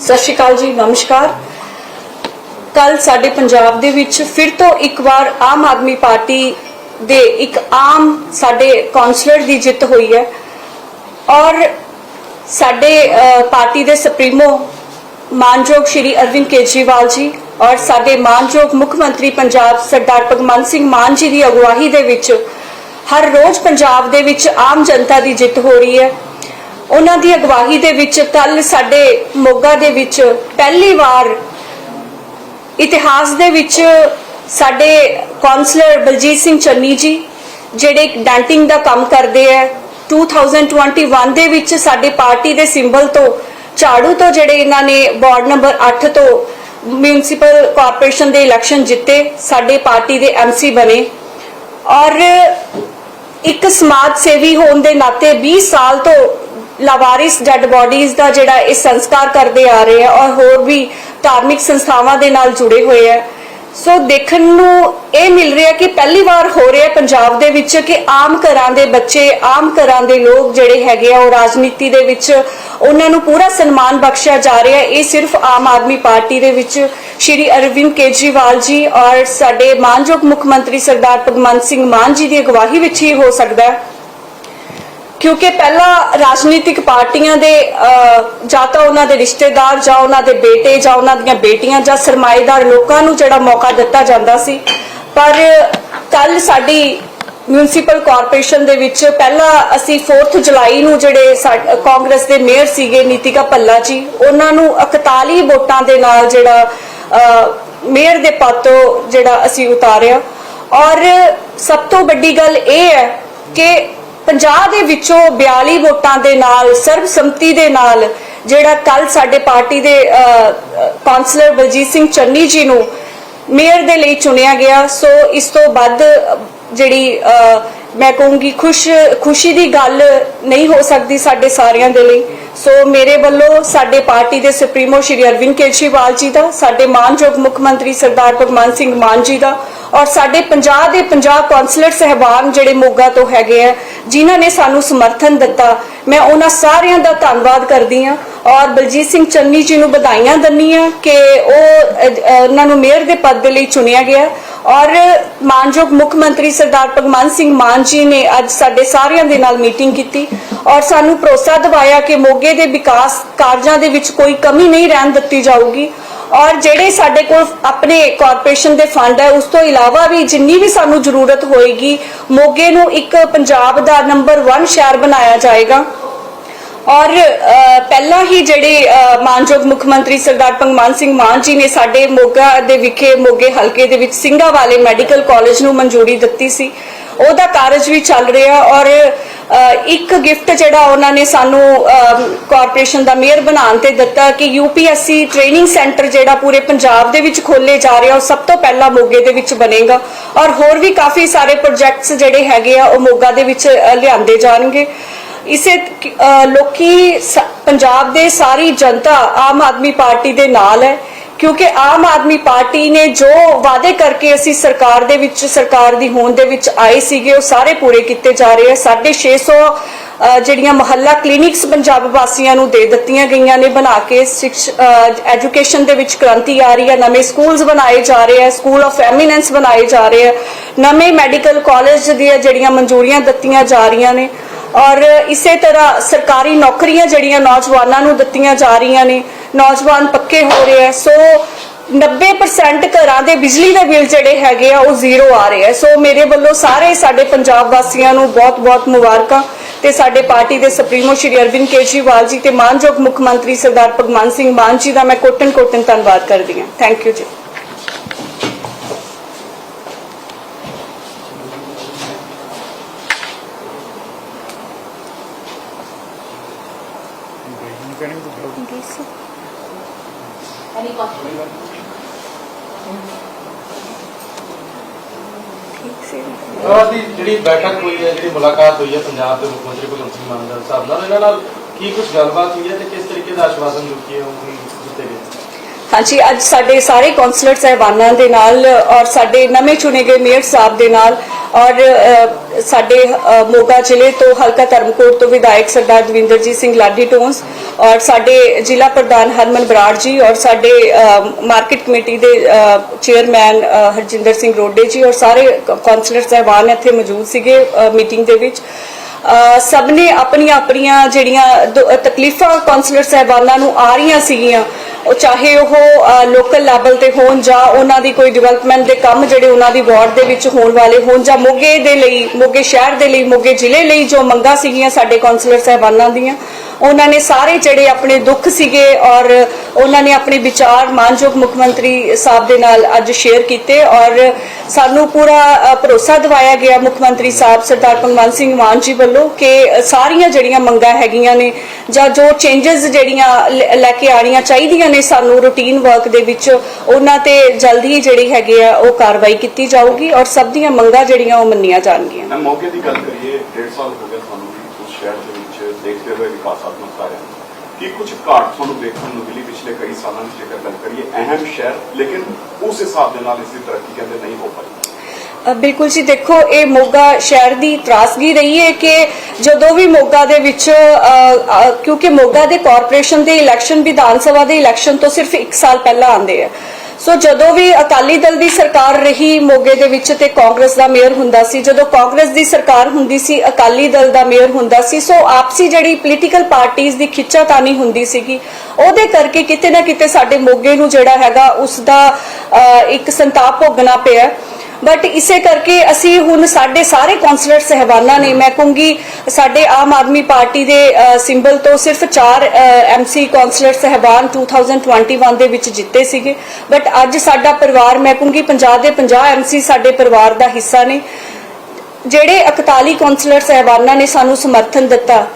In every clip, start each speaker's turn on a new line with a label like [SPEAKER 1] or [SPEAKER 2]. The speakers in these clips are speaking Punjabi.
[SPEAKER 1] ਸਤਿ ਸ਼੍ਰੀ ਅਕਾਲ ਜੀ, ਨਮਸਕਾਰ। ਕੱਲ ਸਾਡੇ ਪੰਜਾਬ ਦੇ ਵਿੱਚ ਫਿਰ ਤੋਂ ਇੱਕ ਵਾਰ ਆਮ ਆਦਮੀ ਪਾਰਟੀ ਦੇ ਇੱਕ ਆਮ ਸਾਡੇ ਕਾਉਂਸਲਰ ਦੀ ਜਿੱਤ ਹੋਈ ਹੈ। ਔਰ ਸਾਡੇ ਪਾਰਟੀ ਦੇ ਸੁਪਰੀਮੋ ਮਾਨਯੋਗ ਸ਼੍ਰੀ ਅਰਵਿੰਦ ਕੇਜਰੀਵਾਲ ਜੀ ਔਰ ਸਾਡੇ ਮਾਨਯੋਗ ਮੁੱਖ ਮੰਤਰੀ ਪੰਜਾਬ ਸਰਦਾਰ ਭਗਵੰਤ ਸਿੰਘ ਮਾਨ ਜੀ ਦੀ ਅਗਵਾਈ ਦੇ ਵਿੱਚ ਹਰ ਰੋਜ਼ ਪੰਜਾਬ ਦੇ ਵਿੱਚ ਆਮ ਜਨਤਾ ਦੀ ਜਿੱਤ ਹੋ ਰਹੀ ਹੈ। ਉਹਨਾਂ ਦੀ ਅਗਵਾਈ ਦੇ ਵਿੱਚ ਕੱਲ ਸਾਡੇ ਮੋਗਾ ਦੇ ਵਿੱਚ ਪਹਿਲੀ ਵਾਰ ਇਤਿਹਾਸ ਦੇ ਵਿੱਚ ਸਾਡੇ ਕਾਉਂਸਲਰ ਬਲਜੀਤ ਸਿੰਘ ਚੰਨੀ ਜੀ, ਜਿਹੜੇ ਡੈਂਟਿੰਗ ਦਾ ਕੰਮ ਕਰਦੇ ਹੈ 2021 ਦੇ ਵਿੱਚ ਸਾਡੇ ਪਾਰਟੀ ਦੇ ਸਿੰਬਲ ਤੋਂ ਝਾੜੂ ਤੋਂ ਜਿਹੜੇ ਇਹਨਾਂ ਨੇ ਵਾਰਡ ਨੰਬਰ 8 ਤੋਂ ਮਿਊਨਿਸਪਲ ਕਾਰਪੋਰੇਸ਼ਨ ਦੇ ਇਲੈਕਸ਼ਨ ਜਿੱਤੇ, ਸਾਡੇ ਪਾਰਟੀ ਦੇ ਐਮਸੀ ਬਣੇ। ਔਰ ਇੱਕ ਸਮਾਜ ਸੇਵੀ ਹੋਣ ਦੇ ਨਾਤੇ 20 ਸਾਲ ਤੋਂ ਲਾਵਾਰਿਸ ਡੈਡ ਬਾਡੀਜ਼ ਦਾ ਜਿਹੜਾ ਇਹ ਸੰਸਕਾਰ ਕਰਦੇ ਆ ਰਹੇ ਆ ਔਰ ਹੋਰ ਵੀ ਧਾਰਮਿਕ ਸੰਸਥਾਵਾਂ ਦੇ ਨਾਲ ਜੁੜੇ ਹੋਏ ਆ। ਸੋ ਦੇਖਣ ਨੂੰ ਇਹ ਮਿਲ ਰਿਹਾ ਕਿ ਪਹਿਲੀ ਵਾਰ ਹੋ ਰਿਹਾ ਪੰਜਾਬ ਦੇ ਵਿੱਚ ਕਿ ਆਮ ਘਰਾਂ ਦੇ ਬੱਚੇ, ਆਮ ਘਰਾਂ ਦੇ ਲੋਕ ਜਿਹੜੇ ਹੈਗੇ ਆ, ਉਹ ਰਾਜਨੀਤੀ ਦੇ ਵਿੱਚ ਉਹਨਾਂ ਨੂੰ ਪੂਰਾ ਸਨਮਾਨ ਬਖਸ਼ਿਆ ਜਾ ਰਿਹਾ। ਇਹ ਸਿਰਫ ਆਮ ਆਦਮੀ ਪਾਰਟੀ ਦੇ ਵਿੱਚ ਸ਼੍ਰੀ ਅਰਵਿੰਦ ਕੇਜਰੀਵਾਲ ਜੀ ਔਰ ਸਾਡੇ ਮਾਨਯੋਗ ਮੁੱਖ ਮੰਤਰੀ ਸਰਦਾਰ ਭਗਵੰਤ ਸਿੰਘ ਮਾਨ ਜੀ ਦੀ ਅਗਵਾਈ ਵਿੱਚ ਹੀ ਹੋ ਸਕਦਾ। ਹੈ ਕਿਉਂਕਿ ਪਹਿਲਾਂ ਰਾਜਨੀਤਿਕ ਪਾਰਟੀਆਂ ਦੇ ਅਹ, ਜਾਂ ਤਾਂ ਉਹਨਾਂ ਦੇ ਰਿਸ਼ਤੇਦਾਰ ਜਾਂ ਉਹਨਾਂ ਦੇ ਬੇਟੇ ਜਾਂ ਉਹਨਾਂ ਦੀਆਂ ਬੇਟੀਆਂ ਜਾਂ ਸਰਮਾਏਦਾਰ ਲੋਕਾਂ ਨੂੰ ਜਿਹੜਾ ਮੌਕਾ ਦਿੱਤਾ ਜਾਂਦਾ ਸੀ। ਪਰ ਕੱਲ ਸਾਡੀ ਮਿਊਨਿਸਪਲ ਕਾਰਪੋਰੇਸ਼ਨ ਦੇ ਵਿੱਚ ਪਹਿਲਾਂ ਅਸੀਂ 4th ਜੁਲਾਈ ਨੂੰ ਜਿਹੜੇ ਕਾਂਗਰਸ ਦੇ ਮੇਅਰ ਸੀਗੇ ਨੀਤਿਕਾ ਭੱਲਾ ਜੀ ਉਹਨਾਂ ਨੂੰ 41 ਵੋਟਾਂ ਦੇ ਨਾਲ ਜਿਹੜਾ ਅਹ, ਮੇਅਰ ਦੇ ਪਦ ਤੋਂ ਜਿਹੜਾ ਅਸੀਂ ਉਤਾਰਿਆ। ਔਰ ਸਭ ਤੋਂ ਵੱਡੀ ਗੱਲ ਇਹ ਹੈ ਕਿ 50 ਦੇ ਵਿੱਚੋਂ 42 ਵੋਟਾਂ ਦੇ ਨਾਲ ਸਰਬਸੰਮਤੀ ਦੇ ਨਾਲ ਜਿਹੜਾ ਕੱਲ ਸਾਡੇ ਪਾਰਟੀ ਦੇ ਅਹ, ਕਾਉਂਸਲਰ ਬਲਜੀਤ ਸਿੰਘ ਚੰਨੀ ਜੀ ਨੂੰ ਮੇਅਰ ਦੇ ਲਈ ਚੁਣਿਆ ਗਿਆ। ਸੋ ਇਸ ਤੋਂ ਵੱਧ ਜਿਹੜੀ ਮੈਂ ਕਹੂੰਗੀ ਖੁਸ਼ ਖੁਸ਼ੀ ਦੀ ਗੱਲ ਨਹੀਂ ਹੋ ਸਕਦੀ ਸਾਡੇ ਸਾਰਿਆਂ ਦੇ ਲਈ। ਸੋ ਮੇਰੇ ਵੱਲੋਂ ਸਾਡੇ ਪਾਰਟੀ ਦੇ ਸੁਪਰੀਮੋ ਸ਼੍ਰੀ ਅਰਵਿੰਦ ਕੇਜਰੀਵਾਲ ਜੀ ਦਾ ਸਾਡੇ ਮਾਨਯੋਗ ਮੁੱਖ ਮੰਤਰੀ ਸਰਦਾਰ ਭਗਵੰਤ ਸਿੰਘ ਮਾਨ ਜੀ ਦਾ ਔਰ ਸਾਡੇ 50 ਦੇ 50 ਕਾਉਂਸਲਰ ਸਹਿਬਾਨ ਜਿਹੜੇ ਮੋਗਾ ਤੋਂ ਹੈਗੇ ਆ, ਜਿਨ੍ਹਾਂ ਨੇ ਸਾਨੂੰ ਸਮਰਥਨ ਦਿੱਤਾ, ਮੈਂ ਉਹਨਾਂ ਸਾਰਿਆਂ ਦਾ ਧੰਨਵਾਦ ਕਰਦੀ ਹਾਂ। ਔਰ ਬਲਜੀਤ ਸਿੰਘ ਚੰਨੀ ਜੀ ਨੂੰ ਵਧਾਈਆਂ ਦਿੰਦੀ ਹਾਂ ਕਿ ਉਹ ਉਹਨਾਂ ਨੂੰ ਮੇਅਰ ਦੇ ਪਦ ਦੇ ਲਈ ਚੁਣਿਆ ਗਿਆ। ਔਰ ਮਾਨਯੋਗ ਮੁੱਖ ਮੰਤਰੀ ਸਰਦਾਰ ਭਗਵੰਤ ਸਿੰਘ ਮਾਨ ਜੀ ਨੇ ਅੱਜ ਸਾਡੇ ਸਾਰਿਆਂ ਦੇ ਨਾਲ ਮੀਟਿੰਗ ਕੀਤੀ। ਔਰ ਸਾਨੂੰ ਭਰੋਸਾ ਦਿਵਾਇਆ ਕਿ ਮੋਗੇ ਦੇ ਵਿਕਾਸ ਕਾਰਜਾਂ ਦੇ ਵਿੱਚ ਕੋਈ ਕਮੀ ਨਹੀਂ ਰਹਿਣ ਦਿੱਤੀ ਜਾਊਗੀ। ਔਰ ਜਿਹੜੇ ਸਾਡੇ ਕੋਲ ਆਪਣੇ ਕਾਰਪੋਰੇਸ਼ਨ ਦੇ ਫੰਡ ਹੈ, ਉਸ ਤੋਂ ਇਲਾਵਾ ਵੀ ਜਿੰਨੀ ਵੀ ਸਾਨੂੰ ਜ਼ਰੂਰਤ ਹੋਏਗੀ, ਮੋਗੇ ਨੂੰ ਇੱਕ ਪੰਜਾਬ ਦਾ ਨੰਬਰ 1 ਸ਼ਹਿਰ ਬਣਾਇਆ ਜਾਏਗਾ। ਔਰ ਪਹਿਲਾਂ ਹੀ ਜਿਹੜੇ ਮਾਨਯੋਗ ਮੁੱਖ ਮੰਤਰੀ ਸਰਦਾਰ ਭਗਵੰਤ ਸਿੰਘ ਮਾਨ ਜੀ ਨੇ ਸਾਡੇ ਮੋਗਾ ਦੇ ਵਿਖੇ, ਮੋਗੇ ਹਲਕੇ ਦੇ ਵਿੱਚ ਸਿੰਘਾ ਵਾਲੇ ਮੈਡੀਕਲ ਕਾਲਜ ਨੂੰ ਮਨਜ਼ੂਰੀ ਦਿੱਤੀ ਸੀ। ਉਹਦਾ ਕਾਰਜ ਵੀ ਚੱਲ ਰਿਹਾ ਔਰ ਇੱਕ ਗਿਫਟ ਜਿਹੜਾ ਉਹਨਾਂ ਨੇ ਸਾਨੂੰ ਕਾਰਪੋਰੇਸ਼ਨ ਦਾ ਮੇਅਰ ਬਣਾਉਣ ਤੇ ਦਿੱਤਾ ਕਿ ਯੂਪੀਐਸਸੀ ਟ੍ਰੇਨਿੰਗ ਸੈਂਟਰ ਜਿਹੜਾ ਪੂਰੇ ਪੰਜਾਬ ਦੇ ਵਿੱਚ ਖੋਲੇ ਜਾ ਰਿਹਾ ਉਹ ਸਭ ਤੋਂ ਪਹਿਲਾਂ ਮੋਗੇ ਦੇ ਵਿੱਚ ਬਣੇਗਾ। ਔਰ ਹੋਰ ਵੀ ਕਾਫੀ ਸਾਰੇ ਪ੍ਰੋਜੈਕਟਸ ਜਿਹੜੇ ਹੈਗੇ ਆ ਉਹ ਮੋਗਾ ਦੇ ਵਿੱਚ ਲਿਆਂਦੇ ਜਾਣਗੇ। ਇਸੇ ਅ, ਲੋਕੀ ਸ- ਪੰਜਾਬ ਦੇ ਸਾਰੀ ਜਨਤਾ ਆਮ ਆਦਮੀ ਪਾਰਟੀ ਦੇ ਨਾਲ ਹੈ। ਕਿਉਂਕਿ ਆਮ ਆਦਮੀ ਪਾਰਟੀ ਨੇ ਜੋ ਵਾਅਦੇ ਕਰਕੇ ਅਸੀਂ ਸਰਕਾਰ ਦੇ ਵਿੱਚ ਸਰਕਾਰ ਦੀ ਹੋਂਦ ਦੇ ਵਿੱਚ ਆਏ ਸੀਗੇ ਉਹ ਸਾਰੇ ਪੂਰੇ ਕੀਤੇ ਜਾ ਰਹੇ ਆ। 650 ਅ, ਜਿਹੜੀਆਂ ਮੁਹੱਲਾ ਕਲੀਨਿਕਸ ਪੰਜਾਬ ਵਾਸੀਆਂ ਨੂੰ ਦੇ ਦਿੱਤੀਆਂ ਗਈਆਂ ਨੇ ਬਣਾ ਕੇ ਐਜੂਕੇਸ਼ਨ ਦੇ ਵਿੱਚ ਕ੍ਰਾਂਤੀ ਆ ਰਹੀ ਹੈ ਨਵੇਂ ਸਕੂਲਸ ਬਣਾਏ ਜਾ ਰਹੇ ਆ ਸਕੂਲ ਆਫ ਐਮੀਨੈਂਸ ਬਣਾਏ ਜਾ ਰਹੇ ਆ ਨਵੇਂ ਮੈਡੀਕਲ ਕਾਲਜ ਦੀਆਂ ਜਿਹੜੀਆਂ ਮਨਜ਼ੂਰੀਆਂ ਦਿੱਤੀਆਂ ਜਾ ਰਹੀਆਂ ਨੇ। ਔਰ ਇਸੇ ਤਰ੍ਹਾਂ ਸਰਕਾਰੀ ਨੌਕਰੀਆਂ ਜਿਹੜੀਆਂ ਨੌਜਵਾਨਾਂ ਨੂੰ ਦਿੱਤੀਆਂ ਜਾ ਰਹੀਆਂ ਨੇ, ਨੌਜਵਾਨ ਪੱਕੇ ਹੋ ਰਹੇ ਆ ਸੋ 90% ਘਰਾਂ ਦੇ ਬਿਜਲੀ ਦੇ ਬਿੱਲ ਜਿਹੜੇ ਹੈਗੇ ਆ, ਉਹ ਜ਼ੀਰੋ ਆ ਰਹੇ ਆ ਸੋ ਮੇਰੇ ਵੱਲੋਂ ਸਾਰੇ ਸਾਡੇ ਪੰਜਾਬ ਵਾਸੀਆਂ ਨੂੰ ਬਹੁਤ-ਬਹੁਤ ਮੁਬਾਰਕਾਂ ਤੇ ਸਾਡੇ ਪਾਰਟੀ ਦੇ ਸੁਪਰੀਮੋ ਸ਼੍ਰੀ ਅਰਵਿੰਦ ਕੇਜਰੀਵਾਲ ਜੀ ਤੇ ਮਾਨਯੋਗ ਮੁੱਖ ਮੰਤਰੀ ਸਰਦਾਰ ਭਗਵੰਤ ਸਿੰਘ ਮਾਨ ਜੀ ਦਾ ਮੈਂ ਕੋਟਨ ਕੋਟਨ ਧੰਨਵਾਦ ਕਰਦੀ ਹਾਂ। ਥੈਂਕ ਯੂ ਜੀ।
[SPEAKER 2] ਦੀ ਜਿਹੜੀ ਬੈਠਕ ਹੋਈ ਹੈ ਜਿਹੜੀ ਮੁਲਾਕਾਤ ਹੋਈ ਹੈ ਪੰਜਾਬ ਦੇ ਮੁੱਖ ਮੰਤਰੀ ਭਗਵੰਤ ਸਿੰਘ ਮਾਨ ਦੇ ਸਾਹਿਬ ਨਾਲ ਇਹਨਾਂ ਨਾਲ ਕੀ ਕੁਝ ਗੱਲਬਾਤ ਹੋਈ ਹੈ ਤੇ ਕਿਸ ਤਰੀਕੇ ਦਾ ਆਸ਼ਵਾਸਨ ਦਿੱਤੇ ਹੈ ਉਹ ਦਿੱਤੇ ਗਏ?
[SPEAKER 1] ਹਾਂਜੀ, ਅੱਜ ਸਾਡੇ ਸਾਰੇ ਕਾਉਂਸਲਰ ਸਹਿਬਾਨਾਂ ਦੇ ਨਾਲ ਔਰ ਸਾਡੇ ਨਵੇਂ ਚੁਣੇ ਗਏ ਮੇਅਰ ਸਾਹਿਬ ਦੇ ਨਾਲ ਔਰ ਸਾਡੇ ਮੋਗਾ ਜ਼ਿਲ੍ਹੇ ਤੋਂ ਹਲਕਾ ਧਰਮਕੋਟ ਤੋਂ ਵਿਧਾਇਕ ਸਰਦਾਰ ਦਵਿੰਦਰਜੀਤ ਸਿੰਘ ਲਾਡੀ ਟੋਂਸ ਔਰ ਸਾਡੇ ਜ਼ਿਲ੍ਹਾ ਪ੍ਰਧਾਨ ਹਰਮਨ ਬਰਾੜ ਜੀ ਔਰ ਸਾਡੇ ਮਾਰਕੀਟ ਕਮੇਟੀ ਦੇ ਚੇਅਰਮੈਨ ਹਰਜਿੰਦਰ ਸਿੰਘ ਰੋਡੇ ਜੀ ਔਰ ਸਾਰੇ ਕਾਉਂਸਲਰ ਸਹਿਬਾਨ ਇੱਥੇ ਮੌਜੂਦ ਸੀਗੇ ਮੀਟਿੰਗ ਦੇ ਵਿੱਚ। ਸਭ ਨੇ ਆਪਣੀਆਂ ਆਪਣੀਆਂ ਜਿਹੜੀਆਂ ਦੁ- ਤਕਲੀਫਾਂ ਕਾਉਂਸਲਰ ਸਹਿਬਾਨਾਂ ਨੂੰ ਆ ਰਹੀਆਂ ਸੀਗੀਆਂ ਉਹ ਚਾਹੇ ਉਹ ਲੋਕਲ ਲੈਵਲ ਤੇ ਹੋਣ ਜਾਂ ਉਹਨਾਂ ਦੀ ਕੋਈ ਡਿਵੈਲਪਮੈਂਟ ਦੇ ਕੰਮ ਜਿਹੜੇ ਉਹਨਾਂ ਦੀ ਵਾਰਡ ਦੇ ਵਿੱਚ ਹੋਣ ਵਾਲੇ ਹੋਣ ਜਾਂ ਮੋਗੇ ਦੇ ਲਈ, ਮੋਗੇ ਸ਼ਹਿਰ ਦੇ ਲਈ, ਮੋਗੇ ਜ਼ਿਲ੍ਹੇ ਲਈ ਜੋ ਮੰਗਾਂ ਸੀਗੀਆਂ ਸਾਡੇ ਕਾਉਂਸਲਰ ਸਹਿਬਾਨਾਂ ਦੀਆਂ ਉਹਨਾਂ ਨੇ ਸਾਰੇ ਜਿਹੜੇ ਆਪਣੇ ਦੁੱਖ ਸੀਗੇ ਔਰ ਉਹਨਾਂ ਨੇ ਆਪਣੇ ਵਿਚਾਰ ਮਾਨਯੋਗ ਮੁੱਖ ਮੰਤਰੀ ਸਾਹਿਬ ਦੇ ਨਾਲ ਅੱਜ ਸ਼ੇਅਰ ਕੀਤੇ ਔਰ ਸਾਨੂੰ ਪੂਰਾ ਭਰੋਸਾ ਦਿਵਾਇਆ ਗਿਆ ਮੁੱਖ ਮੰਤਰੀ ਸਾਹਿਬ ਸਰਦਾਰ ਭਗਵੰਤ ਸਿੰਘ ਮਾਨ ਜੀ ਵੱਲੋਂ ਕਿ ਸਾਰੀਆਂ ਜਿਹੜੀਆਂ ਮੰਗਾਂ ਹੈਗੀਆਂ ਨੇ ਜਾਂ ਜੋ ਚੇਂਜਸ ਜਿਹੜੀਆਂ ਲੈ ਕੇ ਆਣੀਆਂ ਚਾਹੀਦੀਆਂ ਨੇ ਸਾਨੂੰ ਰੂਟੀਨ ਵਰਕ ਦੇ ਵਿੱਚ, ਉਹਨਾਂ ਤੇ ਜਲਦੀ ਹੀ ਜਿਹੜੀ ਹੈਗੇ ਆ ਉਹ ਕਾਰਵਾਈ ਕੀਤੀ ਜਾਊਗੀ ਔਰ ਸਭ ਦੀਆਂ ਮੰਗਾਂ ਜਿਹੜੀਆਂ ਉਹ ਮੰਨੀਆਂ ਜਾਣਗੀਆਂ।
[SPEAKER 3] ਮੈਂ ਮੌਕੇ ਦੀ ਗੱਲ ਕਰੀਏ 1.5 ਸਾਲ ਹੋ ਗਏ ਤੁਹਾਨੂੰ ਉਸ ਸ਼ਹਿਰ ਦੇ ਦੇਖਦੇ ਹੋਏ ਵਿਕਾਸਾਤਮਕ ਕਾਰਿਆਂ ਕੀ ਕੁਝ ਘਾਟ ਤੁਹਾਨੂੰ ਦੇਖਣ ਨੂੰ ਮਿਲੀ ਪਿਛਲੇ ਕਈ ਸਾਲਾਂ ਦੀ ਜੇਕਰ ਗੱਲ ਕਰੀਏ ਅਹਿਮ ਸ਼ਹਿਰ ਲੇਕਿਨ ਉਸ ਹਿਸਾਬ ਦੇ ਨਾਲ ਇਸ ਦੀ ਤਰੱਕੀ ਕਹਿੰਦੇ ਨਹੀਂ ਹੋ ਪਾਈ।
[SPEAKER 1] ਬਿਲਕੁਲ ਜੀ ਦੇਖੋ ਇਹ ਮੋਗਾ ਸ਼ਹਿਰ ਦੀ ਤਰਾਸਗੀ ਰਹੀ ਹੈ ਕਿ ਜਦੋਂ ਵੀ ਮੋਗਾ ਦੇ ਵਿੱਚ ਅ, ਕਿਉਂਕਿ ਮੋਗਾ ਦੇ ਕਾਰਪੋਰੇਸ਼ਨ ਦੇ ਇਲੈਕਸ਼ਨ ਵਿਧਾਨ ਸਭਾ ਦੇ ਇਲੈਕਸ਼ਨ ਤੋਂ ਸਿਰਫ 1 ਸਾਲ ਪਹਿਲਾਂ ਆਉਂਦੇ ਆ। ਸੋ ਜਦੋਂ ਵੀ ਅਕਾਲੀ ਦਲ ਦੀ ਸਰਕਾਰ ਰਹੀ ਮੋਗੇ ਦੇ ਵਿੱਚ ਤੇ ਕਾਂਗਰਸ ਦਾ ਮੇਅਰ ਹੁੰਦਾ ਸੀ, ਜਦੋਂ ਕਾਂਗਰਸ ਦੀ ਸਰਕਾਰ ਹੁੰਦੀ ਸੀ, ਅਕਾਲੀ ਦਲ ਦਾ ਮੇਅਰ ਹੁੰਦਾ ਸੀ, ਸੋ ਆਪਸੀ ਜਿਹੜੀ ਪੋਲੀਟੀਕਲ ਪਾਰਟੀਆਂ ਦੀ ਖਿੱਚਾਤਾਨੀ ਹੁੰਦੀ ਸੀਗੀ, ਉਹਦੇ ਕਰਕੇ ਕਿਤੇ ਨਾ ਕਿਤੇ ਸਾਡੇ ਮੋਗੇ ਨੂੰ ਜਿਹੜਾ ਹੈਗਾ ਉਸ ਦਾ ਇੱਕ ਸੰਤਾਪ ਭੋਗਣਾ ਪਿਆ। ਬਟ ਇਸੇ ਕਰਕੇ ਅਸੀਂ ਹੁਣ ਸਾਡੇ ਸਾਰੇ ਕੌਂਸਲਰ ਸਹਿਬਾਨਾਂ ਨੇ, ਮੈਂ ਕਹੂੰਗੀ ਸਾਡੇ ਆਮ ਆਦਮੀ ਪਾਰਟੀ ਦੇ ਸਿੰਬਲ ਤੋਂ ਸਿਰਫ 4 ਐਮਸੀ ਕਾਉਂਸਲਰ ਸਹਿਬਾਨ 2021 ਦੇ ਵਿੱਚ ਜਿੱਤੇ ਸੀਗੇ। ਬਟ ਅੱਜ ਸਾਡਾ ਪਰਿਵਾਰ, ਮੈਂ ਕਹੂੰਗੀ 50 ਦੇ 50 ਐਮਸੀ ਸਾਡੇ ਪਰਿਵਾਰ ਦਾ ਹਿੱਸਾ ਨੇ। ਜਿਹੜੇ 41 ਕੌਂਸਲਰ ਸਹਿਬਾਨਾਂ ਨੇ ਸਾਨੂੰ ਸਮਰਥਨ ਦਿੱਤਾ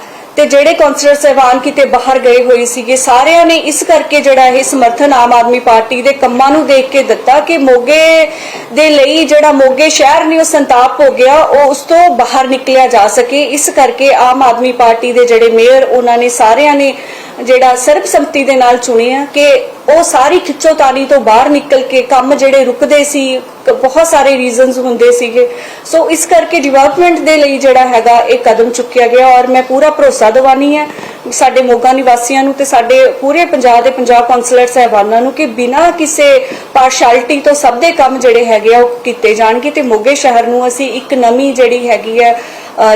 [SPEAKER 1] ਤੇ ਜਿਹੜੇ ਕਾਉਂਸਲਰ ਸਹਿਬਾਨ ਕਿਤੇ ਬਾਹਰ ਗਏ ਹੋਏ ਸੀਗੇ, ਸਾਰਿਆਂ ਨੇ ਇਸ ਕਰਕੇ ਜਿਹੜਾ ਇਹ ਸਮਰਥਨ ਆਮ ਆਦਮੀ ਪਾਰਟੀ ਦੇ ਕੰਮਾਂ ਨੂੰ ਦੇਖ ਕੇ ਦਿੱਤਾ ਕਿ ਮੋਗੇ ਦੇ ਲਈ ਜਿਹੜਾ ਮੋਗੇ ਸ਼ਹਿਰ ਨੇ ਉਹ ਸੰਤਾਪ ਹੋ ਗਿਆ, ਉਹ ਉਸ ਤੋਂ ਬਾਹਰ ਨਿਕਲਿਆ ਜਾ ਸਕੇ। ਇਸ ਕਰਕੇ ਆਮ ਆਦਮੀ ਪਾਰਟੀ ਦੇ ਜਿਹੜੇ ਮੇਅਰ, ਉਹਨਾਂ ਨੇ ਸਾਰਿਆਂ ਨੇ ਜਿਹੜਾ ਸਰਬਸੰਮਤੀ ਦੇ ਨਾਲ ਚੁਣੇ ਆ ਕਿ ਉਹ ਸਾਰੀ ਖਿੱਚੋਤਾਣੀ ਤੋਂ ਬਾਹਰ ਨਿਕਲ ਕੇ ਕੰਮ ਜਿਹੜੇ ਰੁਕਦੇ ਸੀ ਬਹੁਤ ਸਾਰੇ ਰੀਜ਼ਨਸ ਹੁੰਦੇ ਸੀਗੇ। ਸੋ ਇਸ ਕਰਕੇ ਡਿਵੈਲਪਮੈਂਟ ਦੇ ਲਈ ਜਿਹੜਾ ਹੈਗਾ ਇਹ ਕਦਮ ਚੁੱਕਿਆ ਗਿਆ ਔਰ ਮੈਂ ਪੂਰਾ ਭਰੋਸਾ ਦਿਵਾਨੀ ਹੈ ਸਾਡੇ ਮੋਗਾ ਨਿਵਾਸੀਆਂ ਨੂੰ ਤੇ ਸਾਡੇ ਪੂਰੇ ਪੰਜਾਬ ਦੇ ਪੰਜਾਬ ਕਾਉਂਸਲਰ ਸਹਿਬਾਨਾਂ ਨੂੰ ਕਿ ਬਿਨਾਂ ਕਿਸੇ ਪਾਰਸ਼ੈਲਿਟੀ ਤੋਂ ਸਭ ਦੇ ਕੰਮ ਜਿਹੜੇ ਹੈਗੇ ਆ ਉਹ ਕੀਤੇ ਜਾਣਗੇ ਤੇ ਮੋਗੇ ਸ਼ਹਿਰ ਨੂੰ ਅਸੀਂ ਇੱਕ ਨਵੀਂ ਜਿਹੜੀ ਹੈਗੀ ਹੈ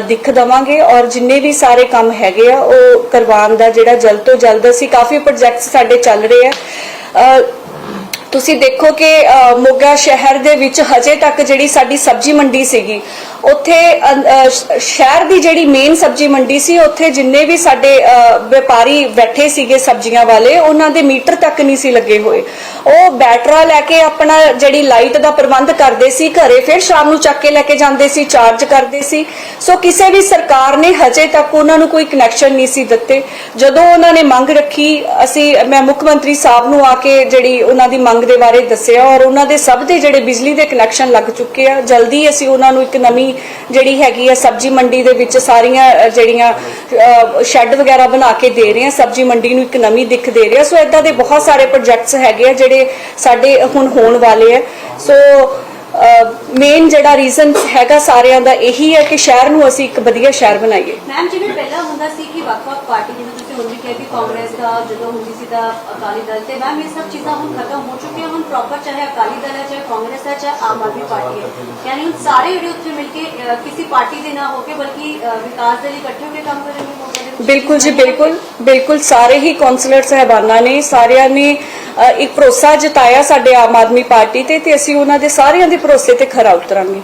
[SPEAKER 1] ਦਿੱਖ ਦਵਾਂਗੇ ਔਰ ਜਿੰਨੇ ਵੀ ਸਾਰੇ ਕੰਮ ਹੈਗੇ ਆ, ਉਹ ਕਰਵਾਉਣ ਦਾ ਜਿਹੜਾ ਜਲਦ ਤੋਂ ਜਲਦ ਅਸੀਂ ਕਾਫੀ ਪ੍ਰੋਜੈਕਟਸ ਸਾਡੇ ਚੱਲ ਰਹੇ ਆ। ਤੁਸੀਂ ਦੇਖੋ ਕਿ ਮੋਗਾ ਸ਼ਹਿਰ ਦੇ ਵਿੱਚ ਹਜੇ ਤੱਕ ਜਿਹੜੀ ਸਾਡੀ ਸਬਜ਼ੀ ਮੰਡੀ ਸੀਗੀ, ਉੱਥੇ ਸ਼ਹਿਰ ਦੀ ਜਿਹੜੀ ਮੇਨ ਸਬਜ਼ੀ ਮੰਡੀ ਸੀ, ਉੱਥੇ ਜਿੰਨੇ ਵੀ ਸਾਡੇ ਵਪਾਰੀ ਬੈਠੇ ਸੀਗੇ ਸਬਜ਼ੀਆਂ ਵਾਲੇ, ਉਹਨਾਂ ਦੇ ਮੀਟਰ ਤੱਕ ਨਹੀਂ ਸੀ ਲੱਗੇ ਹੋਏ। ਉਹ ਬੈਟਰਾ ਲੈ ਕੇ ਆਪਣਾ ਜਿਹੜੀ ਲਾਈਟ ਦਾ ਪ੍ਰਬੰਧ ਕਰਦੇ ਸੀ, ਘਰੇ ਫਿਰ ਸ਼ਾਮ ਨੂੰ ਚੱਕ ਕੇ ਲੈ ਕੇ ਜਾਂਦੇ ਸੀ ਚਾਰਜ ਕਰਦੇ ਸੀ। ਸੋ ਕਿਸੇ ਵੀ ਸਰਕਾਰ ਨੇ ਹਜੇ ਤੱਕ ਉਹਨਾਂ ਨੂੰ ਕੋਈ ਕਨੈਕਸ਼ਨ ਨਹੀਂ ਸੀ ਦਿੱਤੇ। ਜਦੋਂ ਉਹਨਾਂ ਨੇ ਮੰਗ ਰੱਖੀ, ਅਸੀਂ, ਮੈਂ ਮੁੱਖ ਮੰਤਰੀ ਸਾਹਿਬ ਨੂੰ ਆ ਕੇ ਜਿਹੜੀ ਉਹਨਾਂ ਦੀ ਮੰਗ ਦੇ ਬਾਰੇ ਦੱਸਿਆ ਔਰ ਉਹਨਾਂ ਦੇ ਸਭ ਦੇ ਜਿਹੜੇ ਬਿਜਲੀ ਦੇ ਕਨੈਕਸ਼ਨ ਲੱਗ ਚੁੱਕੇ ਆ। ਜਲਦੀ ਅਸੀਂ ਉਹਨਾਂ ਨੂੰ ਇੱਕ ਨਵੀਂ ਜਿਹੜੀ ਹੈਗੀ ਆ ਸਬਜ਼ੀ ਮੰਡੀ ਦੇ ਵਿੱਚ ਸਾਰੀਆਂ ਜਿਹੜੀਆਂ ਸ਼ੈੱਡ ਵਗੈਰਾ ਬਣਾ ਕੇ ਦੇ ਰਹੇ ਆ। ਸਬਜ਼ੀ ਮੰਡੀ ਨੂੰ ਇੱਕ ਨਵੀਂ ਦਿੱਖ ਦੇ ਰਹੇ ਆ। ਸੋ ਇਦਾਂ ਦੇ ਬਹੁਤ ਸਾਰੇ ਪ੍ਰੋਜੈਕਟਸ ਹੈਗੇ ਆ ਜਿਹੜੇ ਸਾਡੇ ਹੁਣ ਹੋਣ ਵਾਲੇ ਆ। ਸੋ ਮੇਨ ਜਿਹੜਾ ਰੀਜ਼ਨ ਹੈਗਾ ਸਾਰਿਆਂ ਦਾ ਇਹੀ ਹੈ ਕਿ ਸ਼ਹਿਰ ਨੂੰ ਅਸੀਂ ਇੱਕ ਵਧੀਆ ਸ਼ਹਿਰ ਬਣਾਈਏ।
[SPEAKER 4] ਮੈਮ ਜਿਵੇਂ ਪਹਿਲਾਂ ਹੁੰਦਾ ਸੀ ਕਿ ਵੱਖ-ਵੱਖ ਪਾਰਟੀ ਜਿਵੇਂ ਤੁਸੀਂ ਹੁਣ ਵੀ ਕਿਹਾ ਕਿ ਕਾਂਗਰਸ ਦਾ ਜਦੋਂ ਹੁੰਦੀ ਸੀ ਤਾਂ ਅਕਾਲੀ ਦਲ ਤੇ ਮੈਮ ਇਹ ਸਭ ਚੀਜ਼ਾਂ ਹੁਣ ਖਤਮ ਹੋ ਚੁੱਕੀਆਂ ਹੁਣ ਪ੍ਰੋਪਰ ਚਾਹੇ ਅਕਾਲੀ ਦਲ ਹੈ ਚਾਹੇ ਕਾਂਗਰਸ ਹੈ ਚਾਹੇ ਆਮ ਆਦਮੀ ਪਾਰਟੀ ਹੈ ਯਾਨੀ ਹੁਣ ਸਾਰੇ ਜਿਹੜੇ ਉੱਥੇ ਮਿਲ ਕੇ ਅਹ, ਕਿਸੇ ਪਾਰਟੀ ਦੇ ਨਾ ਹੋ ਕੇ ਬਲਕਿ ਅਹ, ਵਿਕਾਸ ਦੇ ਲਈ ਇਕੱਠੇ ਹੋ ਕੇ ਕੰਮ ਕਰਨਗੇ ਮੌਕੇ ਦੇ ਵਿੱਚ।
[SPEAKER 1] ਬਿਲਕੁਲ ਜੀ ਬਿਲਕੁਲ ਬਿਲਕੁਲ ਸਾਰੇ ਹੀ ਕਾਉਂਸਲਰ ਸਹਿਬਾਨਾਂ ਨੇ ਸਾਰਿਆਂ ਨੇ ਅ, ਇੱਕ ਭਰੋਸਾ ਜਤਾਇਆ ਸਾਡੇ ਆਮ ਆਦਮੀ ਪਾਰਟੀ ਤੇ ਤੇ ਅਸੀਂ ਉਹਨਾਂ ਦੇ ਸਾਰਿਆਂ ਦੇ ਭਰੋਸੇ ਤੇ ਖਰਾ ਉਤਰਾਂਗੇ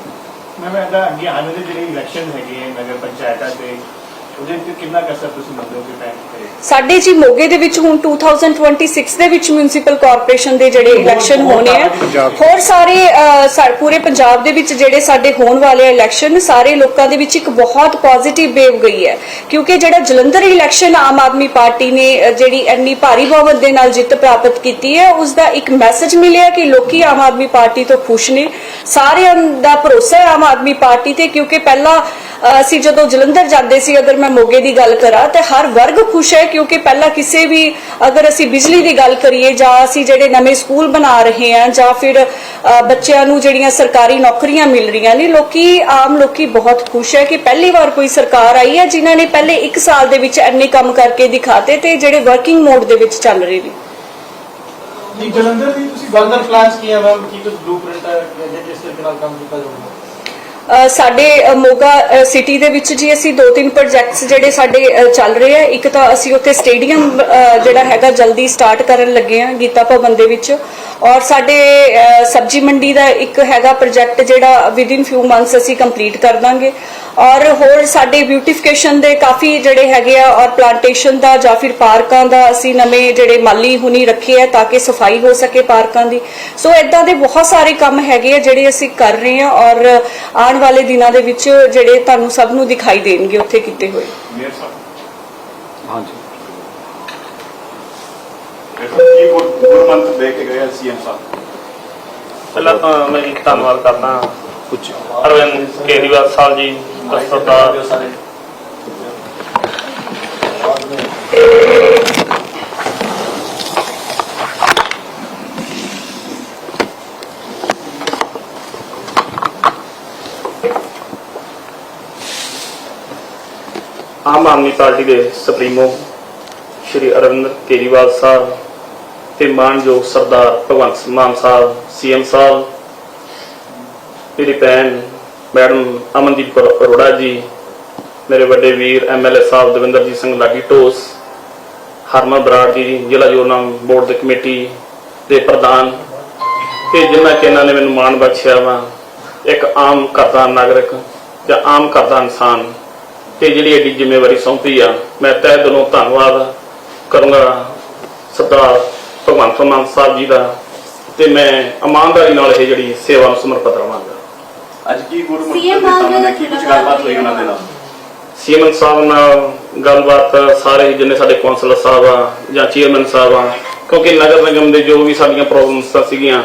[SPEAKER 5] ਮੈਂ ਮੈਂ ਇਹਦਾ ਅੱਗੇ ਆਉਣ ਵਾਲੇ ਜਿਹੜੇ ਇਲੈਕਸ਼ਨ ਹੈਗੇ ਆ ਨਗਰ ਪੰਚਾਇਤਾਂ ਤੇ ਉਹਦੇ ਤੇ ਕਿੰਨਾ ਕਸਰ ਤੁਸੀਂ ਮੰਨਦੇ ਹੋ ਕਿ ਟਾਈਮ ਕਰੇ
[SPEAKER 1] ਸਾਡੇ ਜੀ ਮੋਗੇ ਦੇ ਵਿੱਚ ਹੁਣ 2026 ਦੇ ਵਿੱਚ ਮਿਊਨਿਸਪਲ ਕਾਰਪੋਰੇਸ਼ਨ ਦੇ ਜਿਹੜੇ ਇਲੈਕਸ਼ਨ ਹੋਣੇ ਆ ਹੋਰ ਸਾਰੇ ਅ, ਸਾ- ਪੂਰੇ ਪੰਜਾਬ ਦੇ ਵਿੱਚ ਜਿਹੜੇ ਸਾਡੇ ਹੋਣ ਵਾਲੇ ਇਲੈਕਸ਼ਨ ਸਾਰੇ ਲੋਕਾਂ ਦੇ ਵਿੱਚ ਇੱਕ ਬਹੁਤ ਪੋਜ਼ਿਟਿਵ ਵੇਵ ਗਈ ਹੈ। ਕਿਉਂਕਿ ਜਿਹੜਾ ਜਲੰਧਰ ਇਲੈਕਸ਼ਨ ਆਮ ਆਦਮੀ ਪਾਰਟੀ ਨੇ ਅ, ਜਿਹੜੀ ਇੰਨੀ ਭਾਰੀ ਬਹੁਮਤ ਦੇ ਨਾਲ ਜਿੱਤ ਪ੍ਰਾਪਤ ਕੀਤੀ ਹੈ ਉਸ ਦਾ ਇੱਕ ਮੈਸੇਜ ਮਿਲਿਆ ਕਿ ਲੋਕੀ ਆਮ ਆਦਮੀ ਪਾਰਟੀ ਤੋਂ ਖੁਸ਼ ਨੇ। ਸਾਰਿਆਂ ਦਾ ਭਰੋਸਾ ਹੈ ਆਮ ਆਦਮੀ ਪਾਰਟੀ ਤੇ ਕਿਉਂਕਿ ਪਹਿਲਾਂ ਅਸੀਂ ਜਦੋਂ ਜਲੰਧਰ ਜਾਂਦੇ ਸੀ, ਅਗਰ ਮੈਂ ਮੋਗੇ ਦੀ ਗੱਲ ਕਰਾਂ, ਤੇ ਹਰ ਵਰਗ ਖੁਸ਼ ਹੈ ਕਿਉਂਕਿ ਪਹਿਲਾਂ ਕਿਸੇ ਵੀ, ਅਗਰ ਅਸੀਂ ਬਿਜਲੀ ਦੀ ਗੱਲ ਕਰੀਏ, ਜਾਂ ਅਸੀਂ ਜਿਹੜੇ ਨਵੇਂ ਸਕੂਲ ਬਣਾ ਰਹੇ ਹਾਂ, ਜਾਂ ਫਿਰ ਬੱਚਿਆਂ ਨੂੰ ਜਿਹੜੀਆਂ ਸਰਕਾਰੀ ਨੌਕਰੀਆਂ ਮਿਲ ਰਹੀਆਂ ਨੇ, ਲੋਕੀ, ਆਮ ਲੋਕੀ ਬਹੁਤ ਖੁਸ਼ ਹੈ ਕਿ ਪਹਿਲੀ ਵਾਰ ਕੋਈ ਸਰਕਾਰ ਆਈ ਹੈ ਜਿਨ੍ਹਾਂ ਨੇ ਪਹਿਲੇ 1 ਸਾਲ ਦੇ ਵਿੱਚ ਇੰਨੇ ਕੰਮ ਕਰਕੇ ਦਿਖਾਤੇ ਤੇ ਜਿਹੜੇ ਵਰਕਿੰਗ ਮੋਡ ਦੇ ਵਿੱਚ ਚੱਲ ਰਹੇ ਨੇ।
[SPEAKER 2] ਜੀ, ਜਲੰਧਰ ਦੀ ਤੁਸੀਂ ਫਰਦਰ ਪਲਾਨਸ ਕੀ ਮੈਮ ਕੀ ਕੁਝ ਬਲੂਪ੍ਰਿੰਟ ਹੈ, ਜਾਂ ਕਿਸ ਤਰੀਕੇ ਨਾਲ ਕੰਮ ਕੀਤਾ ਜਾਊਗਾ?
[SPEAKER 1] ਸਾਡੇ ਮੋਗਾ ਸਿਟੀ ਦੇ ਵਿੱਚ ਜੀ ਅਸੀਂ ਦੋ ਤਿੰਨ ਪ੍ਰੋਜੈਕਟਸ ਜਿਹੜੇ ਸਾਡੇ ਚੱਲ ਰਹੇ ਆ। ਇੱਕ ਤਾਂ ਅਸੀਂ ਉੱਥੇ ਸਟੇਡੀਅਮ ਜਿਹੜਾ ਹੈਗਾ ਜਲਦੀ ਸਟਾਰਟ ਕਰਨ ਲੱਗੇ ਆ ਗੀਤਾ ਭਵਨ ਦੇ ਵਿੱਚ। ਔਰ ਸਾਡੇ ਸਬਜ਼ੀ ਮੰਡੀ ਦਾ ਇੱਕ ਹੈਗਾ ਪ੍ਰੋਜੈਕਟ ਜਿਹੜਾ ਵਿਦਇਨ ਫਿਊ ਮੰਥਸ ਅਸੀਂ ਕੰਪਲੀਟ ਕਰ ਦਾਂਗੇ। ਔਰ ਹੋਰ ਸਾਡੇ ਬਿਊਟੀਫਿਕੇਸ਼ਨ ਦੇ ਕਾਫੀ ਜਿਹੜੇ ਹੈਗੇ ਆ, ਔਰ ਪਲਾਂਟੇਸ਼ਨ ਦਾ ਜਾਂ ਫਿਰ ਪਾਰਕਾਂ ਦਾ ਅਸੀਂ ਨਵੇਂ ਜਿਹੜੇ ਮਾਲੀ ਹੁਣੀ ਰੱਖੇ ਆ ਤਾਂ ਕਿ ਸਫ਼ਾਈ ਹੋ ਸਕੇ ਪਾਰਕਾਂ ਦੀ। ਸੋ ਇਦਾਂ ਦੇ ਬਹੁਤ ਸਾਰੇ ਕੰਮ ਹੈਗੇ ਆ ਜਿਹੜੇ ਅਸੀਂ ਕਰ ਰਹੇ ਆ। ਔਰ ਆਉਣ ਵਾਲੇ ਦਿਨਾਂ ਦੇ ਵਿੱਚ ਜਿਹੜੇ ਤੁਹਾਨੂੰ ਸਭ ਨੂੰ ਦਿਖਾਈ ਦੇਣਗੇ ਉੱਥੇ ਕੀਤੇ ਹੋਏ।
[SPEAKER 3] ਮੇਅਰ ਸਾਹਿਬ।
[SPEAKER 6] ਹਾਂਜੀ।
[SPEAKER 3] ਇਹ ਸਭ ਕੀ ਗੁਰ ਗੁਰਮੰਤ ਦੇ ਕੇ ਗਏ ਸੀਐਮ ਸਾਹਿਬ।
[SPEAKER 7] ਪਹਿਲਾਂ ਤਾਂ ਮੈਂ ਧੰਨਵਾਦ ਕਰਦਾ
[SPEAKER 6] ਕੁਝ
[SPEAKER 7] ਅਰਵਿੰਦ ਕੇਜਰੀਵਾਲ ਸਾਹਿਬ ਜੀ ਸਰਦਾਰ ਆਮ ਆਦਮੀ ਪਾਰਟੀ ਦੇ ਸੁਪਰੀਮੋ ਸ਼੍ਰੀ ਅਰਵਿੰਦ ਕੇਜਰੀਵਾਲ ਸਾਹਿਬ ਤੇ ਮਾਨਯੋਗ ਸਰਦਾਰ ਭਗਵੰਤ ਸਿੰਘ ਮਾਨ ਸਾਹਿਬ, ਸੀਐਮ ਸਾਹਿਬ, ਮੇਰੀ ਭੈਣ ਮੈਡਮ ਅਮਨਦੀਪ ਕੌਰ ਅਰੋੜਾ ਜੀ, ਮੇਰੇ ਵੱਡੇ ਵੀਰ ਐਮਐਲਏ ਸਾਹਿਬ ਦਵਿੰਦਰਜੀਤ ਸਿੰਘ ਲਾਗੀ ਢੋਸ, ਹਰਮਨ ਬਰਾੜ ਜੀ, ਜ਼ਿਲ੍ਹਾ ਯੋਜਨਾ ਬੋਰਡ ਦੇ ਕਮੇਟੀ ਦੇ ਪ੍ਰਧਾਨ ਤੇ ਜਿਨ੍ਹਾਂ ਕਿ ਇਹਨਾਂ ਨੇ ਮੈਨੂੰ ਮਾਣ ਬਖਸ਼ਿਆ ਵਾ, ਇੱਕ ਆਮ ਘਰ ਨਾਗਰਿਕ ਜਾਂ ਆਮ ਘਰ ਦਾ ਇਨਸਾਨ। ਤੇ ਜਿਹੜੀ ਐਡੀ ਜ਼ਿੰਮੇਵਾਰੀ ਸੌਂਪੀ ਆ ਮੈਂ ਤਹਿ ਦਿਲੋਂ ਧੰਨਵਾਦ ਕਰੂੰਗਾ ਸਰਦਾਰ ਭਗਵੰਤ ਮਾਨ ਸਾਹਿਬ ਜੀ ਦਾ ਤੇ ਮੈਂ ਇਮਾਨਦਾਰੀ ਨਾਲ ਇਹ ਜਿਹੜੀ ਸੇਵਾ ਨੂੰ ਸਮਰਪਿਤ ਰਵਾਂਗਾ।
[SPEAKER 3] ਅੱਜ ਕੀ ਗੁਰਮੰਤ ਦੇ
[SPEAKER 4] CM ਸਾਹਿਬ
[SPEAKER 3] ਸਾਹਮਣੇ ਕੀ ਕੁਝ ਗੱਲਬਾਤ ਹੋਈ ਉਹਨਾਂ ਦੇ ਨਾਲ?
[SPEAKER 7] ਸੀਐਮ ਸਾਹਿਬ ਨਾਲ ਗੱਲਬਾਤ ਸਾਰੇ ਜਿੰਨੇ ਸਾਡੇ ਕੌਂਸਲਰ ਸਾਹਿਬ ਆ ਜਾਂ ਚੇਅਰਮੈਨ ਸਾਹਿਬ ਆ ਕਿਉਂਕਿ ਨਗਰ ਨਿਗਮ ਦੇ ਜੋ ਵੀ ਸਾਡੀਆਂ ਪ੍ਰੋਬਲਮਸ ਸੀਗੀਆਂ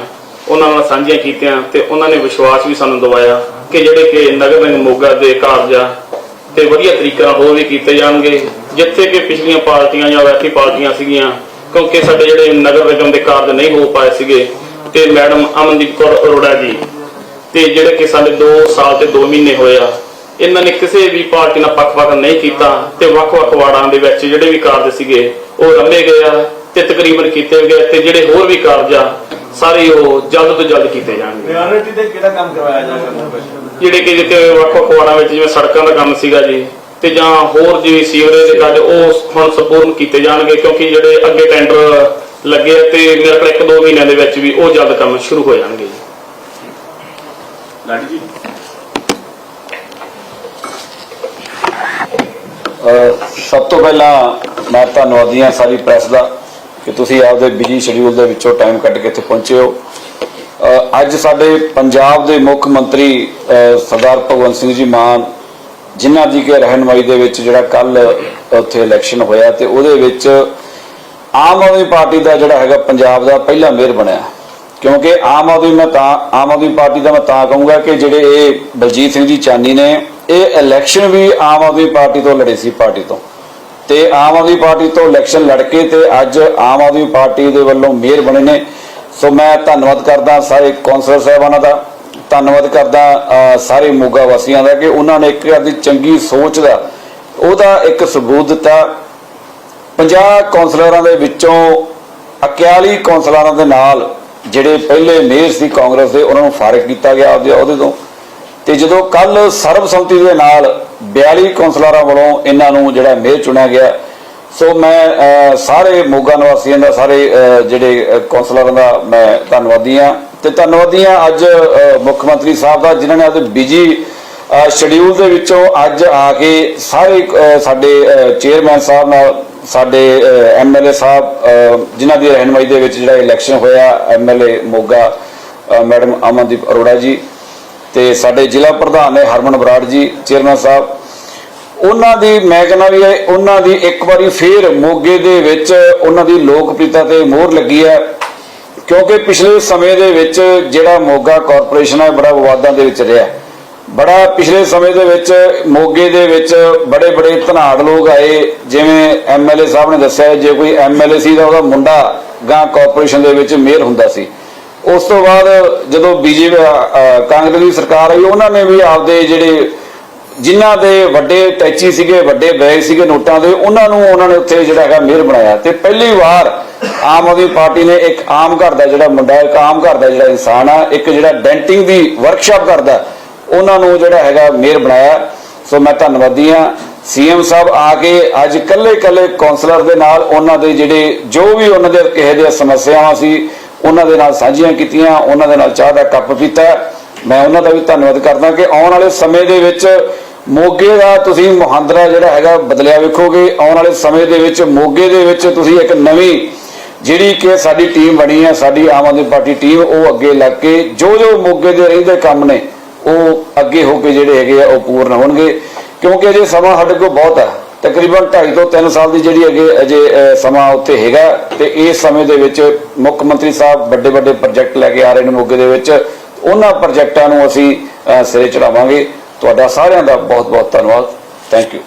[SPEAKER 7] ਉਹਨਾਂ ਨਾਲ ਸਾਂਝੀਆਂ ਕੀਤੀਆਂ ਤੇ ਉਹਨਾਂ ਨੇ ਵਿਸ਼ਵਾਸ ਵੀ ਸਾਨੂੰ ਦਿਵਾਇਆ ਕਿ ਜਿਹੜੇ ਕਿ ਨਗਰ ਨਿਗਮ ਮੋਗਾ ਦੇ ਕਾਰਜ ਆ ਤੇ ਵਧੀਆ ਤਰੀਕੇ ਨਾਲ ਹੋਰ ਵੀ ਕੀਤੇ ਜਾਣਗੇ। ਜਿੱਥੇ ਕਿ ਪਿਛਲੀਆਂ ਪਾਰਟੀਆਂ ਜਾਂ ਵੈਸੀ ਪਾਰਟੀਆਂ ਸੀਗੀਆਂ, ਕਿਉਂਕਿ ਸਾਡੇ ਜਿਹੜੇ ਨਗਰ ਨਿਗਮ ਦੇ ਕਾਰਜ ਨਹੀਂ ਹੋ ਪਾਏ ਸੀਗੇ, ਤੇ ਮੈਡਮ ਅਮਨਦੀਪ ਕੌਰ ਅਰੋੜਾ ਜੀ, ਤੇ ਜਿਹੜੇ ਕਿ ਸਾਡੇ 2 ਸਾਲ ਤੇ 2 ਮਹੀਨੇ ਹੋਏ ਆ, ਇਹਨਾਂ ਨੇ ਕਿਸੇ ਵੀ ਪਾਰਟੀ ਨਾਲ ਪੱਖ-ਪੱਖ ਨਹੀਂ ਕੀਤਾ, ਤੇ ਵੱਖ-ਵੱਖ ਵਾਰਡਾਂ ਦੇ ਵਿੱਚ ਜਿਹੜੇ ਵੀ ਕਾਰਜ ਸੀਗੇ, ਉਹ ਰੰਮੇ ਗਏ ਆ, ਤੇ ਤਕਰੀਬਨ ਕੀਤੇ ਗਏ, ਤੇ ਜਿਹੜੇ ਹੋਰ ਵੀ ਕਾਰਜ ਆ ਸਾਰੇ ਉਹ ਜਲਦ ਤੋਂ ਜਲਦ ਕੀਤੇ ਜਾਣਗੇ।
[SPEAKER 2] ਪ੍ਰਾਇੋਰਟੀ ਤੇ ਕਿਹੜਾ ਕੰਮ ਕਰਵਾਇਆ ਜਾਏਗਾ
[SPEAKER 7] ਜਿਹੜੇ ਕਿ ਜਿੱਥੇ ਵੱਖ-ਵੱਖ ਵਾਰਡਾਂ ਵਿੱਚ ਜਿਵੇਂ ਸੜਕਾਂ ਦਾ ਕੰਮ ਸੀਗਾ ਜੀ ਤੇ ਜਾਂ ਹੋਰ ਜਿਵੇਂ ਸੀਵਰੇਜ ਦੇ ਕਾਰਜ ਉਹ ਹੁਣ ਸੰਪੂਰਨ ਕੀਤੇ ਜਾਣਗੇ ਕਿਉਂਕਿ ਜਿਹੜੇ ਅੱਗੇ ਟੈਂਡਰ ਲੱਗੇ ਤੇ ਮੇਰੇ ਕੋਲ ਇੱਕ ਦੋ ਮਹੀਨਿਆਂ ਦੇ ਵਿੱਚ ਵੀ ਉਹ ਜਲਦ ਕੰਮ ਸ਼ੁਰੂ ਹੋ ਜਾਣਗੇ ਜੀ।
[SPEAKER 3] ਲਾਡੀ ਜੀ।
[SPEAKER 6] ਸਭ ਤੋਂ ਪਹਿਲਾਂ ਮੈਂ ਧੰਨਵਾਦੀ ਹਾਂ ਸਾਰੀ ਪ੍ਰੈਸ ਦਾ। ਕਿ ਤੁਸੀਂ ਆਪਦੇ ਬਿਜ਼ੀ ਸ਼ਡਿਊਲ ਦੇ ਵਿੱਚੋਂ ਟਾਈਮ ਕੱਢ ਕੇ ਇੱਥੇ ਪਹੁੰਚੇ ਹੋ। ਅੱਜ ਸਾਡੇ ਪੰਜਾਬ ਦੇ ਮੁੱਖ ਮੰਤਰੀ ਸਰਦਾਰ ਭਗਵੰਤ ਸਿੰਘ ਜੀ ਮਾਨ, ਜਿਨ੍ਹਾਂ ਦੀ ਕੇ ਰਹਿਨਮਾਈ ਦੇ ਵਿੱਚ ਜਿਹੜਾ ਕੱਲ ਉੱਥੇ ਇਲੈਕਸ਼ਨ ਹੋਇਆ ਤੇ ਉਹਦੇ ਵਿੱਚ ਆਮ ਆਦਮੀ ਪਾਰਟੀ ਦਾ ਜਿਹੜਾ ਹੈਗਾ ਪੰਜਾਬ ਦਾ ਪਹਿਲਾ ਮੇਅਰ ਬਣਿਆ। ਕਿਉਂਕਿ ਆਮ ਆਦਮੀ ਮੈਂ ਤਾਂ, ਆਮ ਆਦਮੀ ਪਾਰਟੀ ਦਾ ਮੈਂ ਤਾਂ ਕਹੂੰਗਾ ਕਿ ਜਿਹੜੇ ਇਹ ਬਲਜੀਤ ਸਿੰਘ ਜੀ ਚਾਨੀ ਨੇ, ਇਹ ਇਲੈਕਸ਼ਨ ਵੀ ਆਮ ਆਦਮੀ ਪਾਰਟੀ ਤੋਂ ਲੜੇ ਸੀ, ਪਾਰਟੀ ਤੋਂ। ਤੇ ਆਮ ਆਦਮੀ ਪਾਰਟੀ ਤੋਂ ਇਲੈਕਸ਼ਨ ਲੜ ਕੇ ਤੇ ਅੱਜ ਆਮ ਆਦਮੀ ਪਾਰਟੀ ਦੇ ਵੱਲੋਂ ਮੇਅਰ ਬਣੇ ਨੇ। ਸੋ ਮੈਂ ਧੰਨਵਾਦ ਕਰਦਾ ਸਾਰੇ ਕੌਂਸਲਰ ਸਾਹਿਬਾਨਾਂ ਦਾ, ਧੰਨਵਾਦ ਕਰਦਾ ਸਾਰੇ ਮੋਗਾ ਵਾਸੀਆਂ ਦਾ ਕਿ ਉਹਨਾਂ ਨੇ ਇੱਕ ਆਪਦੀ ਚੰਗੀ ਸੋਚ ਦਾ, ਉਹਦਾ ਇੱਕ ਸਬੂਤ ਦਿੱਤਾ। 50 ਕੌਂਸਲਰਾਂ ਦੇ ਵਿੱਚੋਂ 41 ਕੌਂਸਲਰਾਂ ਦੇ ਨਾਲ ਜਿਹੜੇ ਪਹਿਲੇ ਮੇਅਰ ਸੀ ਕਾਂਗਰਸ ਦੇ, ਉਹਨਾਂ ਨੂੰ ਫਾਰਗ ਕੀਤਾ ਗਿਆ ਉਹਦੇ ਤੋਂ। ਤੇ ਜਦੋਂ ਕੱਲ ਸਰਬਸੰਮਤੀ ਦੇ ਨਾਲ 42 ਕੌਂਸਲਰਾਂ ਵੱਲੋਂ ਇਹਨਾਂ ਨੂੰ ਜਿਹੜਾ ਮੇਅਰ ਚੁਣਿਆ ਗਿਆ ਸੋ ਮੈਂ ਸਾਰੇ ਮੋਗਾ ਨਿਵਾਸੀਆਂ ਦਾ ਸਾਰੇ ਜਿਹੜੇ ਅਹ, ਕੌਂਸਲਰਾਂ ਦਾ ਮੈਂ ਧੰਨਵਾਦੀ ਹਾਂ। ਤੇ ਧੰਨਵਾਦੀ ਹਾਂ ਅੱਜ ਮੁੱਖ ਮੰਤਰੀ ਸਾਹਿਬ ਦਾ ਜਿਨ੍ਹਾਂ ਨੇ ਅੱਜ ਬਿਜ਼ੀ ਸ਼ਡਿਊਲ ਦੇ ਵਿੱਚੋਂ ਅੱਜ ਆ ਕੇ ਸਾਰੇ ਸਾਡੇ ਚੇਅਰਮੈਨ ਸਾਹਿਬ ਨਾਲ ਸਾਡੇ ਐਮਐਲਏ ਸਾਹਿਬ ਜਿਨ੍ਹਾਂ ਦੀ ਰਹਿਨਮਾਈ ਦੇ ਵਿੱਚ ਜਿਹੜਾ ਇਲੈਕਸ਼ਨ ਹੋਇਆ ਐਮਐਲਏ ਮੋਗਾ ਮੈਡਮ ਅਮਨਦੀਪ ਅਰੋੜਾ ਜੀ ਤੇ ਸਾਡੇ ਜ਼ਿਲ੍ਹਾ ਪ੍ਰਧਾਨ ਨੇ ਹਰਮਨ ਬਰਾੜ ਜੀ, ਚੇਅਰਮੈਨ ਸਾਹਿਬ, ਉਹਨਾਂ ਦੀ, ਮੈਂ ਕਹਿੰਦਾ ਵੀ ਇਹ ਉਹਨਾਂ ਦੀ ਇੱਕ ਵਾਰੀ ਫੇਰ ਮੋਗੇ ਦੇ ਵਿੱਚ ਉਹਨਾਂ ਦੀ ਲੋਕਪ੍ਰਿਯਤਾ ਤੇ ਮੋਹਰ ਲੱਗੀ ਹੈ, ਕਿਉਂਕਿ ਪਿਛਲੇ ਸਮੇਂ ਦੇ ਵਿੱਚ ਜਿਹੜਾ ਮੋਗਾ ਕਾਰਪੋਰੇਸ਼ਨ ਹੈ, ਬੜਾ ਵਿਵਾਦਾਂ ਦੇ ਵਿੱਚ ਰਿਹਾ। ਬੜਾ ਪਿਛਲੇ ਸਮੇਂ ਦੇ ਵਿੱਚ ਮੋਗੇ ਦੇ ਵਿੱਚ ਬੜੇ ਬੜੇ ਧਨਾੜ ਲੋਕ ਆਏ, ਜਿਵੇਂ ਐਮਐਲਏ ਸਾਹਿਬ ਨੇ ਦੱਸਿਆ, ਜੇ ਕੋਈ ਐਮਐਲਏ ਸੀ ਤਾਂ ਉਹਦਾ ਮੁੰਡਾ ਗਾਂ ਕਾਰਪੋਰੇਸ਼ਨ ਦੇ ਵਿੱਚ ਮੇਅਰ ਹੁੰਦਾ ਸੀ। ਉਸ ਤੋਂ ਬਾਅਦ ਜਦੋਂ ਬੀਜੇਪੀ ਕਾਂਗਰਸ ਦੀ ਸਰਕਾਰ ਆਈ, ਉਹਨਾਂ ਨੇ ਵੀ ਆਪਦੇ ਜਿਹੜੇ ਜਿਨ੍ਹਾਂ ਦੇ ਵੱਡੇ ਟੈਚੀ ਸੀਗੇ, ਵੱਡੇ ਬੈਗ ਸੀਗੇ ਨੋਟਾਂ ਦੇ, ਉਹਨਾਂ ਨੂੰ ਉਹਨਾਂ ਨੇ ਉੱਥੇ ਜਿਹੜਾ ਹੈਗਾ ਮੇਅਰ ਬਣਾਇਆ। ਤੇ ਪਹਿਲੀ ਵਾਰ ਆਮ ਆਦਮੀ ਪਾਰਟੀ ਨੇ ਇੱਕ ਆਮ ਘਰ ਦਾ ਜਿਹੜਾ ਮੁੰਡਾ, ਇੱਕ ਆਮ ਘਰ ਦਾ ਜਿਹੜਾ ਇਨਸਾਨ ਆ, ਇੱਕ ਜਿਹੜਾ ਡੈਂਟਿੰਗ ਦੀ ਵਰਕਸ਼ਾਪ ਕਰਦਾ, ਉਹਨਾਂ ਨੂੰ ਜਿਹੜਾ ਹੈਗਾ ਮੇਅਰ ਬਣਾਇਆ। ਸੋ ਮੈਂ ਧੰਨਵਾਦੀ ਹਾਂ। ਸੀਐਮ ਸਾਹਿਬ ਆ ਕੇ ਅੱਜ ਕੱਲੇ ਕੱਲੇ ਕਾਉਂਸਲਰ ਦੇ ਨਾਲ ਉਹਨਾਂ ਦੇ ਜਿਹੜੇ ਜੋ ਵੀ ਉਹਨਾਂ ਦੇ ਕਿਸੇ ਦੀਆਂ ਸਮੱਸਿਆਵਾਂ ਸੀ ਉਹਨਾਂ ਦੇ ਨਾਲ ਸਾਂਝੀਆਂ ਕੀਤੀਆਂ, ਉਹਨਾਂ ਦੇ ਨਾਲ ਚਾਹ ਦਾ ਕੱਪ ਪੀਤਾ। ਮੈਂ ਉਹਨਾਂ ਦਾ ਵੀ ਧੰਨਵਾਦ ਕਰਦਾ ਕਿ ਆਉਣ ਵਾਲੇ ਸਮੇਂ ਦੇ ਵਿੱਚ ਮੋਗੇ ਦਾ ਤੁਸੀਂ ਮੁਹਾਂਦਰਾ ਜਿਹੜਾ ਹੈਗਾ ਬਦਲਿਆ ਵੇਖੋਗੇ। ਆਉਣ ਵਾਲੇ ਸਮੇਂ ਦੇ ਵਿੱਚ ਮੋਗੇ ਦੇ ਵਿੱਚ ਤੁਸੀਂ ਇੱਕ ਨਵੀਂ ਜਿਹੜੀ ਕਿ ਸਾਡੀ ਟੀਮ ਬਣੀ ਹੈ ਸਾਡੀ ਆਮ ਆਦਮੀ ਪਾਰਟੀ ਟੀਮ, ਉਹ ਅੱਗੇ ਲੱਗ ਕੇ ਜੋ ਜੋ ਮੋਗੇ ਦੇ ਰਹਿੰਦੇ ਕੰਮ ਨੇ, ਉਹ ਅੱਗੇ ਹੋ ਕੇ ਜਿਹੜੇ ਹੈਗੇ ਆ, ਉਹ ਪੂਰਨ ਹੋਣਗੇ। ਕਿਉਂਕਿ ਅਜੇ ਸਮਾਂ ਸਾਡੇ ਕੋਲ ਬਹੁਤ ਹੈ ਤਕਰੀਬਨ 2.5 ਤੋਂ 3 ਸਾਲ ਦੀ ਜਿਹੜੀ ਅੱਗੇ ਅਜੇ ਸਮਾਂ ਉੱਥੇ ਹੈਗਾ ਤੇ ਇਸ ਸਮੇਂ ਦੇ ਵਿੱਚ ਮੁੱਖ ਮੰਤਰੀ ਸਾਹਿਬ ਵੱਡੇ ਵੱਡੇ ਪ੍ਰੋਜੈਕਟ ਲੈ ਕੇ ਆ ਰਹੇ ਨੇ ਮੋਗੇ ਦੇ ਵਿੱਚ। ਉਹਨਾਂ ਪ੍ਰੋਜੈਕਟਾਂ ਨੂੰ ਅਸੀਂ ਸਿਰੇ ਚੜਾਵਾਂਗੇ। ਤੁਹਾਡਾ ਸਾਰਿਆਂ ਦਾ ਬਹੁਤ ਬਹੁਤ ਧੰਨਵਾਦ। Thank you